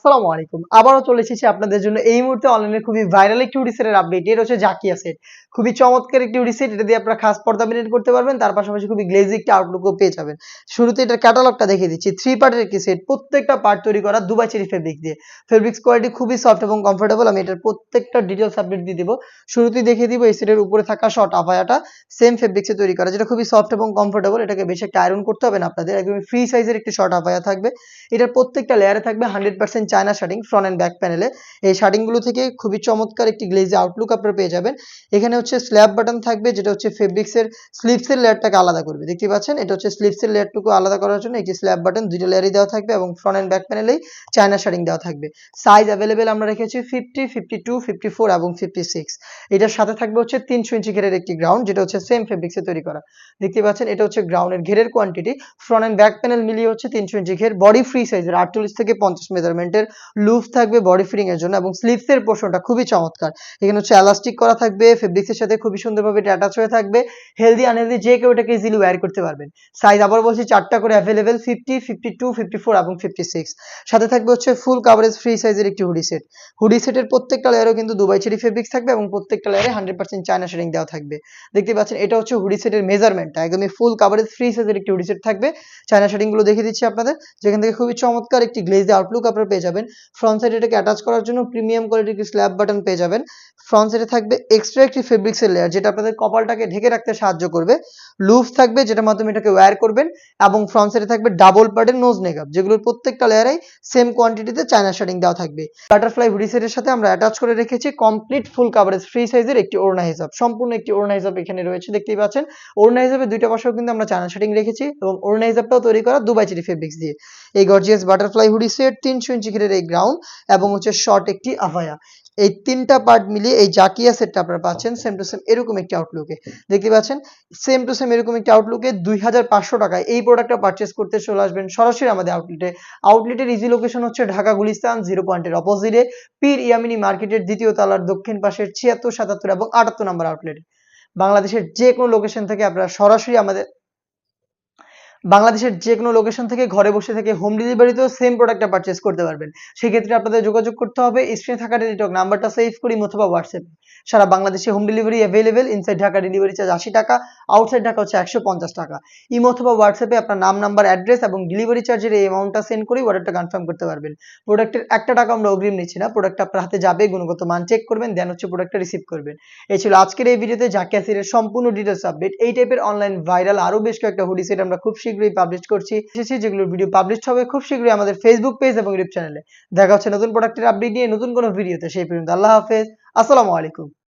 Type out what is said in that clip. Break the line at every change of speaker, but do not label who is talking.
আসসালামু আলাইকুম। আবারও চলে এসেছি আপনাদের জন্য। এই মুহূর্তে অনলাইনে খুবই ভাইরাল একটি হুডিসেটের আপডেট এটা হচ্ছে জাকিয়া সেট খুবই চমৎকার একটি হুডিসেট এটা দিয়ে আপনারা খাস পর্দা মেনটেন করতে পারবেন। তার পাশাপাশি খুবই গ্লেজি একটি আউটলুকও পেয়ে যাবেন। শুরুতে এটার ক্যাটালগটা দেখিয়ে দিচ্ছি। থ্রি পার্টের একটি সেট প্রত্যেকটা পার্ট তৈরি করা দুবাই চেরি ফেব্রিক দিয়ে। ফেব্রিক্স কোয়ালিটি খুবই সফট এবং কমফোর্টেবল আমি এটার প্রত্যেকটা ডিটেলস আপডেট দিয়ে দিব। শুরুতেই দেখিয়ে দিব এই সেটের উপরে থাকা শর্ট আফায়াটা সেম ফেব্রিক্সে তৈরি করা। যেটা খুবই সফট এবং কমফোর্টেবল এটাকে বেশি একটা আয়রন করতে হবে না আপনাদের। একদম ফ্রি সাইজের একটি শর্ট আফায়া থাকবে। এটার প্রত্যেকটা লেয়ারে থাকবে hundred percent China shirting front and back প্যানেলে এই শার্টিংগুলো থেকে খুবই চমৎকার একটি গ্লেজি আউটলুক আপনারা পেয়ে যাবেন। এখানে হচ্ছে স্ল্যাব বাটন থাকবে, যেটা হচ্ছে ফেব্রিক্সের স্লিপসের লেয়ারটাকে আলাদা করবে। দেখতে পাচ্ছেন? এটা হচ্ছে স্লিপসের লেয়ারটুকু আলাদা করার জন্য একটি স্ল্যাব বাটন দুইটা লেয়ারই দেওয়া থাকবে এবং ফ্রন্ট অ্যান্ড ব্যাক প্যানেলেই চায়না শার্টিং দেওয়া থাকবে। সাইজ অ্যাভেলেবেল আমরা রেখেছি fifty fifty two fifty four এবং ফিফটি সিক্স এটার সাথে থাকবে হচ্ছে তিনশো ইঞ্চি ঘেরের একটি গ্রাউন্ড যেটা হচ্ছে সেম ফেব্রিক্সে তৈরি করা। দেখতে পাচ্ছেন? এটা হচ্ছে গ্রাউন্ডের ঘেরের quantity front and back panel মিলিয়ে হচ্ছে তিনশো ইঞ্চি ঘের। বডি ফ্রি সাইজের আটচল্লিশ থেকে পঞ্চাশ মেজারমেন্টের লুফ থাকবে বডি ফিটিং এর জন্য এবং স্লিভসের পোর্শনটা খুবই চমৎকার। এখানে হচ্ছে এলাস্টিক করা থাকবে ফেব্রিক্সের সাথে খুবই সুন্দরভাবে এটা অ্যাটাচ হয়ে থাকবে হেলদি আনহেলদি যে কেউ এটাকে ইজিলি ওয়্যার করতে পারবেন। সাইজ আবার বলছি চারটা করে available fifty fifty two fifty four এবং ফিফটি সিক্স সাথে থাকবে হচ্ছে ফুল কাভারেজ ফ্রি সাইজের একটি হুডি সেট হুডি সেটের প্রত্যেকটা লেয়ারও কিন্তু দুবাই চেরি ফেব্রিক্স থাকবে এবং প্রত্যেকটা লেয়ারে হান্ড্রেড পার্সেন্ট চায়না শেডিং দেওয়া থাকবে। দেখতে পাচ্ছেন এটা হচ্ছে হুডি সেটের মেজারমেন্টটা একদমই ফুল কাভারেজ ফ্রি সাইজের একটি হুডি সেট থাকবে। চায়না শেডিংগুলো দেখিয়ে দিচ্ছি আপনাদের। যেখান থেকে খুবই চমৎকার একটি গ্লেজ আউটলুক আপনারা পেয়ে যাবেন। ফ্রন্ট সাইড এটাকে অ্যাটাচ করার জন্য প্রিমিয়াম কোয়ালিটির স্ল্যাব বাটন পেয়ে যাবেন। ফ্রন্ট সাইডে থাকবে এক্সট্রা একটি ফেব্রিক্সের লেয়ার যেটা আপনাদের কপালটাকে ঢেকে রাখতে সাহায্য করবে। লুফ থাকবে যেটার মাধ্যমে এটাকে ওয়্যার করবেন এবং ফ্রন্ট সাইডে থাকবে ডাবল পার্টের নোজ নেকআপ যেগুলোর প্রত্যেকটা লেয়ারেই সেম কোয়ান্টিটিতে চায়না শার্টিং দেওয়া থাকবে। বাটারফ্লাই হুডি সেটের সাথে আমরা অ্যাটাচ করে রেখেছি কমপ্লিট ফুল কাভারেজ ফ্রি সাইজের একটি ওড়না হিসাব সম্পূর্ণ একটি ওড়না হিসাব এখানে রয়েছে, দেখতেই পাচ্ছেন। ওড়না হিসাবে দুইটা পাশেও কিন্তু আমরা চায়না শার্টিং রেখেছি এবং ওড়না হিসাবটাও তৈরি করা দুবাই চিরি ফেব্রিক্স দিয়ে। এই গর্জিয়াস বাটারফ্লাই হুডি সেট তিনশো ইঞ্চি ঘিরের এই গ্রাউন্ড এবং হচ্ছে শর্ট একটি আভায়া এই তিনটা পার্ট মিলিয়ে এই জাকিয়া সেটটা আপনারা পাচ্ছেন সেম টু সেম এরকম একটি আউটলুকে দেখতে পাচ্ছেন সেম টু সেম এরকম একটি আউটলুকে দুই হাজার পাঁচশো টাকায় এই প্রোডাক্টটা পারচেস করতে চলে আসবেন সরাসরি আমাদের আউটলেটে আউটলেটের ইজি লোকেশন হচ্ছে ঢাকা গুলিস্তান জিরো পয়েন্টের অপোজিটে পীর ইয়ামিনী মার্কেটের দ্বিতীয় তলার দক্ষিণ পাশের ছিয়াত্তর, সাতাত্তর এবং আটাত্তর নম্বর আউটলেট বাংলাদেশের যে কোনো লোকেশন থেকে আপনারা সরাসরি আমাদের বাংলাদেশের যে কোনো লোকেশন থেকে ঘরে বসে থেকে হোম ডেলিভারিতেও সেম প্রোডাক্টটা পারচেস করতে পারবেন। সেক্ষেত্রে আপনাদের যোগাযোগ করতে হবে স্ক্রিনে থাকা টেলিটক নাম্বারটা সেভ করি অথবা হোয়াটসঅ্যাপে সারা বাংলাদেশে home delivery available inside Dhaka delivery charge আশি টাকা আউটসাইড ঢাকা হচ্ছে একশো পঞ্চাশ টাকা। ইমো অথবা হোয়াটসঅ্যাপে আপনার নাম নাম্বার অ্যাড্রেস এবং ডেলিভারি চার্জের এই অ্যামাউন্টটা সেন্ড করে অর্ডারটা কনফার্ম করতে পারবেন। প্রোডাক্টের একটা টাকা আমরা অগ্রিম নিচ্ছি না প্রোডাক্টটা আপনার হাতে যাবে, গুণগত মান চেক করবেন দেন হচ্ছে প্রোডাক্টটা রিসিভ করবেন। এই ছিল আজকের এই ভিডিওতে জাকিয়াসিরের সম্পূর্ণ ডিটেলস আপডেট এই টাইপের অনলাইন ভাইরাল আরও বেশ কয়েকটা হুডি সেট আমরা খুব শীঘ্রই পাবলিশ করছি। এসেছি, যেগুলোর ভিডিও পাবলিশ হবে খুব শীঘ্রই আমাদের ফেসবুক পেজ এবং ইউটিউব চ্যানেলে দেখা হচ্ছে নতুন প্রোডাক্টের আপডেট নিয়ে নতুন কোনো ভিডিওতে সেই পর্যন্ত আল্লাহ হাফেজ। আসসালামু আলাইকুম।